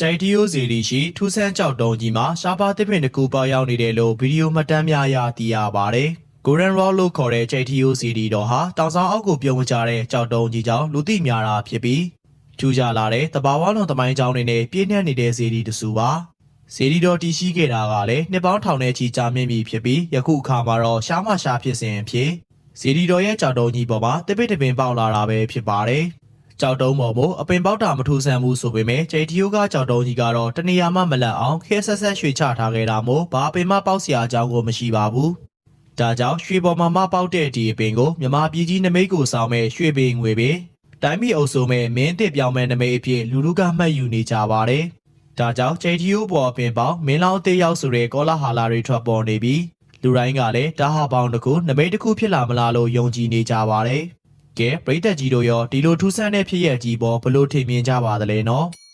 ကြိုက်တီယိုစီရီရှိထူးဆန်းကြောက်တုံးကြီးမှာရှားပါသစ်ပင်တစ်ခုပေါရောက်နေတယ်လို့ဗီဒီယိုမှတ်တမ်းများအရသိရပါတယ်။ Golden Rock လို့ခေါ်တဲ့ကြိုက်တီယိုစီရီတော်ဟာတောင်ဆောင်အောက်ကိုပြုံးဝကြတဲ့ကြောက်တုံးကြီးကြောင့်လူသိများတာဖြစ်ပြီးထူးခြားလာတဲ့တဘာဝလုံးသမိုင်းကြောင်းတွေနဲ့ပြည့်နှက်နေတဲ့စီရီတဆူပါ။စီရီတော်တည်ရှိခဲ့တာကလည်းနှစ်ပေါင်းထောင်နဲ့ချီကြာမြင့်ပြီဖြစ်ပြီးယခုအခါမှာတော့ရှားမရှားဖြစ်စဉ်အဖြစ်စီရီတော်ရဲ့ကြောက်တုံးကြီးပေါ်မှာတပစ်တပင်ပေါက်လာတာပဲဖြစ်ပါတယ်။ ကြောက်တုံးပေါ်မို့အပင်ပေါက်တာမထူဆန်ဘူးဆိုပေမဲ့ဂျိတ်တီယိုကကြောက်တုံးကြီးကတော့တနေရာမှမလတ်အောင်ခဲဆက်ဆက်ရွှေချထားခဲ့တာမို့ဘာအပင်မပေါက်စရာအကြောင်းကိုမရှိပါဘူးဒါကြောင့်ရွှေပေါ်မှာမပေါက်တဲ့ဒီအပင်ကိုမြမပြည်ကြီးနမိတ်ကိုဆောင်မဲ့ရွှေပင်ငွေပင်တိုင်းပြည်အုပ်စုမဲ့မင်းတစ်ပြောင်းမဲ့နမိတ်အဖြစ်လူလူကမှတ်ယူနေကြပါတယ်ဒါကြောင့်ဂျိတ်တီယိုပေါ်အပင်ပေါက်မင်းလောင်းသေးရောက်ဆိုတဲ့ကောလာဟာလာတွေထွက်ပေါ်နေပြီးလူတိုင်းကလည်းဒါဟာပေါင်းတစ်ခုနမိတ်တစ်ခုဖြစ်လာမလားလို့ယုံကြည်နေကြပါတယ် ကဲပရိသတ်ကြီးတို့ရောဒီလိုထူးဆန်းတဲ့ဖြစ်ရကြီးပေါ်ဘလို့ထင်မြင်ကြပါသလဲနော်။